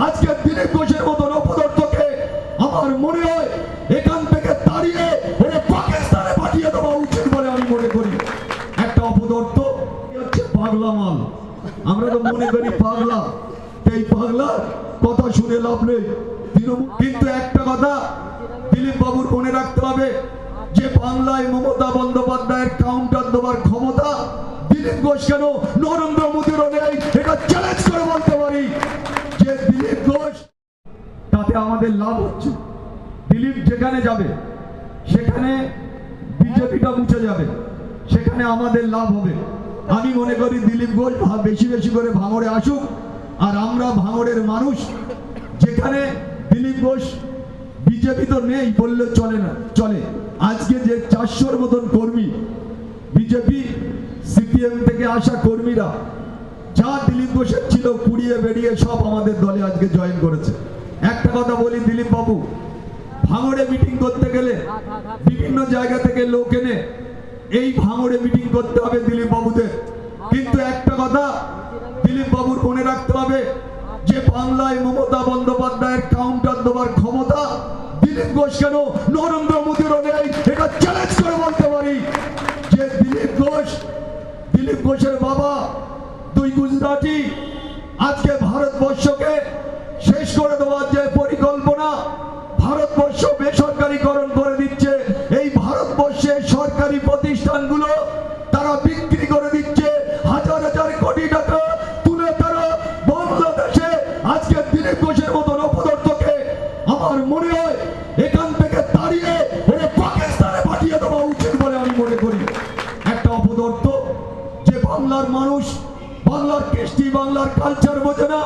আজকে দিলীপ ঘোষের মতন অপদার্থকে আমার মনে হয় এখান থেকে তাড়িয়ে ওরে পাকিস্তানে পাঠিয়ে দেওয়া উচিত বলে আমি মনে করি। একটা অপদার্থ হচ্ছে পাগলা মাল। আমরা তো মনে করি পাগলা। এই পাগলা কথা শুনে লাভ নেই। তৃণমূল- কিন্তু একটা কথা দিলীপ বাবুর মনে রাখতে হবে, যে বাংলায় মমতা বন্দ্যোপাধ্যায়ের কাউন্টার দেওয়ার ক্ষমতা দিলীপ ঘোষ কেন নরেন্দ্র মোদীরও নেই, এটা চ্যালেঞ্জ করে বলতে পারি। আমাদের লাভ হচ্ছে। দিলীপ যেখানে যাবে, সেখানে বিজেপিটা মুছে যাবে। সেখানে আমাদের লাভ হবে। আমি মনে করি দিলীপ ঘোষ বেশি বেশি করে ভাঙড়ে আসুক, আর আমরা ভাঙড়ের মানুষ, যেখানে দিলীপ ঘোষ বিজেপি তো নেই বললে চলে না, চলে। আজকে যে চারশোর মতন কর্মী বিজেপি, সিপিএম থেকে আসা কর্মীরা, যা দিলীপ ঘোষের ছিল কুড়িয়ে বেরিয়ে সব আমাদের দলে আজকে জয়েন করেছে। একটা কথা বলি দিলীপ বাবু, ভাঙড়ে মিটিং করতে গেলে বিভিন্ন জায়গা থেকে লোক এনে এই ভাঙড়ে মিটিং করতে হবে দিলীপ বাবুদের। কিন্তু একটা কথা দিলীপ বাবুর মনে রাখতে হবে, যে বাংলায় মমতা বন্দ্যোপাধ্যায়ের কাউন্টার দেওয়ার ক্ষমতা দিলীপ ঘোষ কেন নরেন্দ্র মোদীরও নেই? এটা চ্যালেঞ্জ করে বলতে পারি। যে দিলীপ ঘোষ, দিলীপ ঘোষের বাবা দুই গুজরাটি, আজকে ভারতবর্ষকে শেষ করে দেওয়ার যে পরিকল্পনা ভারতবর্ষ বেসরকারীকরণ করে দিচ্ছে এই ভারতবর্ষের সরকারি প্রতিষ্ঠানগুলো তারা বিক্রি করে দিচ্ছে হাজার হাজার কোটি টাকা তুলে তারা বাংলাদেশে আজকে দিলীপ ঘোষের মতন অপদার্থকে আমার মনে হয় এখান থেকে ওরে পাকিস্তানে পাঠিয়ে দেওয়া উচিত বলে আমি মনে করি। একটা অপদার্থ যে বাংলার মানুষ, বাংলার কৃষ্টি, বাংলার কালচার বোঝে না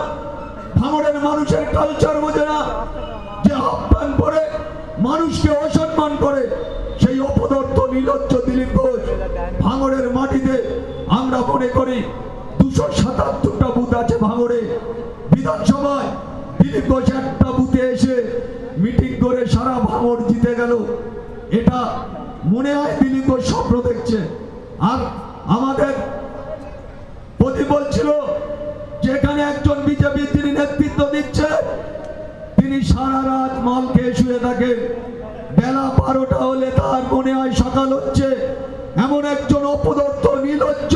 ভাঙড়ের মানুষের কালচার বোঝে না, যে আহ্বান করে, মানুষকে অসম্মান করে সেই অপদার্থ নির্লজ্জ দিলীপ ঘোষ ভাঙড়ের মাটিতে আমরা মনে করি দুশো সাতাত্তরটা বুথ আছে ভাঙড়ে। বিধানসভায় দিলীপ ঘোষ একটা বুথে এসে মিটিং করে সারা ভাঙড় জিতে গেল। এটা মনে হয় দিলীপ ঘোষ স্বপ্ন দেখছে। আর আমাদের প্রতি বলছিল যেখানে একজন বিজেপি তিনি নেতৃত্ব দিচ্ছে। তিনি সারা রাত মাল খেয়ে শুয়ে থাকেন। বেলা বারোটা হলে তার মনে হয় সকাল হচ্ছে। এমন একজন অপদর্থ নিলজ্জ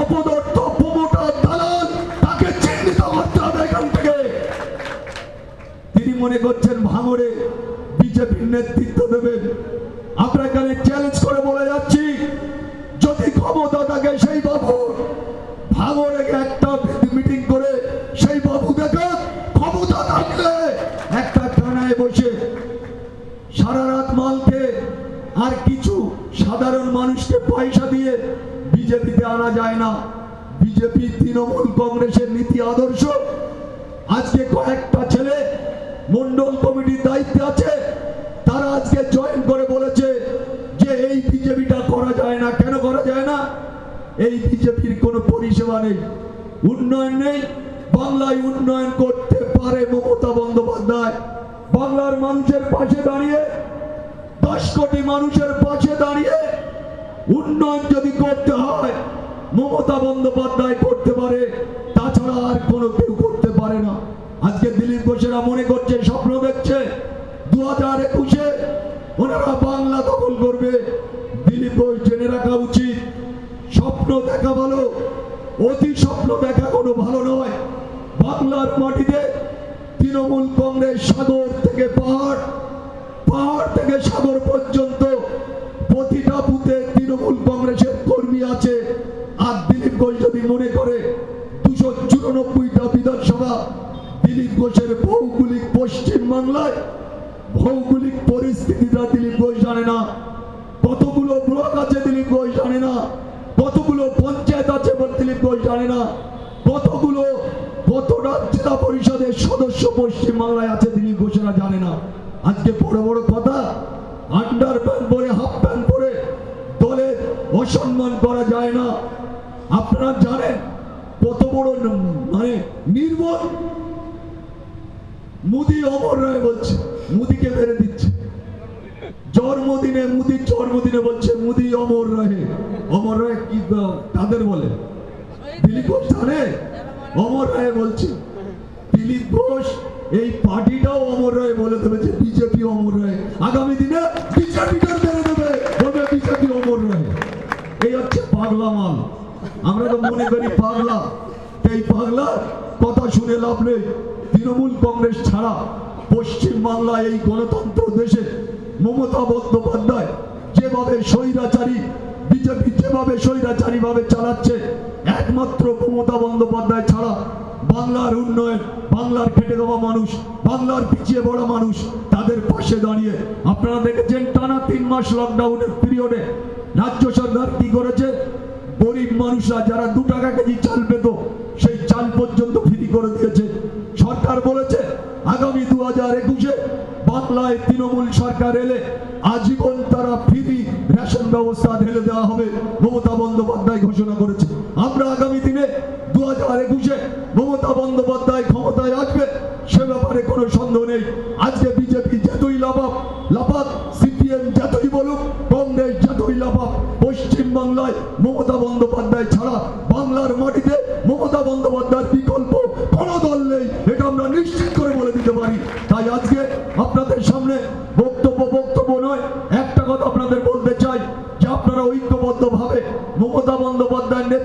অপদর্থ প্রমোটার দালাল, তাকে চিহ্নিত করতে হবে এখান থেকে। তিনি মনে করছেন ভাঙড়ে বিজেপির নেতৃত্ব দেবেন। এখানে চ্যালেঞ্জ করে বলে যাচ্ছি মানুষকে পয়সা দিয়ে বিজেপিতে আনা যায় না। বিজেপি তৃণমূল কংগ্রেসের নীতি আদর্শ। আজকে কয়েকটা ছেলে মন্ডল কমিটির দায়িত্বে আছে। তারা আজকে জয়েন করে বলেছে যে এই বিজেপিটা করা যায় না। কেন করা যায় না? এই বিজেপির কোনো পরিষেবা নেই, উন্নয়ন নেই। বাংলায় উন্নয়ন করতে পারে মমতা বন্দ্যোপাধ্যায়। বাংলার মানুষের পাশে দাঁড়িয়ে, দশ কোটি মানুষের পাশে দাঁড়িয়ে উন্নয়ন যদি করতে হয়, মমতা বন্দ্যোপাধ্যায় করতে পারে, তাছাড়া আর কোনো কেউ করতে পারে না। আজকে দিলীপ ঘোষেরা মনে করছে, স্বপ্ন দেখছে দু হাজার একুশে ওনারা বাংলা দখল করবে। দিলীপ ঘোষ জেনে রাখা উচিত, স্বপ্ন দেখা ভালো, অতি স্বপ্ন দেখা কোনো ভালো নয়। বাংলার মাটিতে তৃণমূল কংগ্রেস সাগর থেকে পাহাড় পাহাড় থেকে সাগর পর্যন্ত ঘোষ যদি মনে করে, দুশো চুরানব্বইটা বিধানসভা, দিলীপ ঘোষের ভৌগোলিক পশ্চিম বাংলায় ভৌগোলিক পরিস্থিতিটা দিলীপ ঘোষ জানে না, কতগুলো ব্লক আছে দিলীপ ঘোষ জানে না, কতগুলো পঞ্চায়েত আছে দিলীপ ঘোষ জানে না, কতগুলো কতটা জেলা পরিষদের সদস্য পশ্চিম বাংলায় আছে দিলীপ ঘোষেরা জানে না। আজকে বড় বড় কথা, আন্ডার প্যান্ট পরে, হাফ প্যান্ট পরে দলের অসম্মান করা যায় না। আপনারা জানেন কত বড় মানে নির্মল মুদি অমর রায় বলছে, মুদিকে মেরে দিচ্ছে। জন্মদিনে জন্মদিনে বলছে, মুদি অমর রাহে অমর কি কাদের বলে। দিলীপ ঘোষ জানে? অমর রায় বলছে, দিলীপ ঘোষ, এই পার্টিটাও অমর রয়ে বলে দেবে যে বিজেপি অমর রয়ে। আগামী দিনে আমরা তো মনে করি পাগলা। এই পাগলা কথা শুনে লাভ নেই। তৃণমূল কংগ্রেস ছাড়া পশ্চিম বাংলায় এই গণতন্ত্র দেশে মমতা বন্দ্যোপাধ্যায় যেভাবে স্বৈরাচারী, বিজেপি যেভাবে স্বৈরাচারী ভাবে চালাচ্ছে, একমাত্র মমতা বন্দ্যোপাধ্যায় ছাড়া বাংলার উন্নয়ন, বাংলার খেটে দেওয়া মানুষ, বাংলার পিছিয়ে পড়া মানুষ তাদের পাশে দাঁড়িয়ে। আপনারা দেখেছেন টানা তিন মাস লকডাউনের পিরিয়ডে রাজ্য সরকার কি করেছে? গরিব মানুষরা যারা দু টাকা কেজি চাল পেত, সেই চাল পর্যন্ত ফ্রি করে দিয়েছে। সরকার বলেছে, আগামী দু হাজার একুশে বাংলায় তৃণমূল সরকার এলে আজীবন তারা ফ্রি রেশন ব্যবস্থা ঢেলে দেওয়া হবে, মমতা বন্দ্যোপাধ্যায় ঘোষণা করেছে। আমরা আগামী দিনে দু হাজার একুশে মমতা বন্দ্যোপাধ্যায় ক্ষমতায় আসবে, সে ব্যাপারে কোনো সন্দেহ নেই। আজকে বিজেপি যতই লাফাক লাফাক পশ্চিম বাংলায় মমতা বন্দ্যোপাধ্যায় ছাড়া বাংলার মাটিতে মমতা বন্দ্যোপাধ্যায়ের বিকল্প কোনো দল নেই। এটা আমরা নিশ্চিত করে বলে দিতে পারি। তাই আজকে আপনাদের সামনে বক্তব্য বক্তব্য নয়, একটা কথা আপনাদের বলতে চাই যে আপনারা ঐক্যবদ্ধভাবে মমতা বন্দ্যোপাধ্যায়ের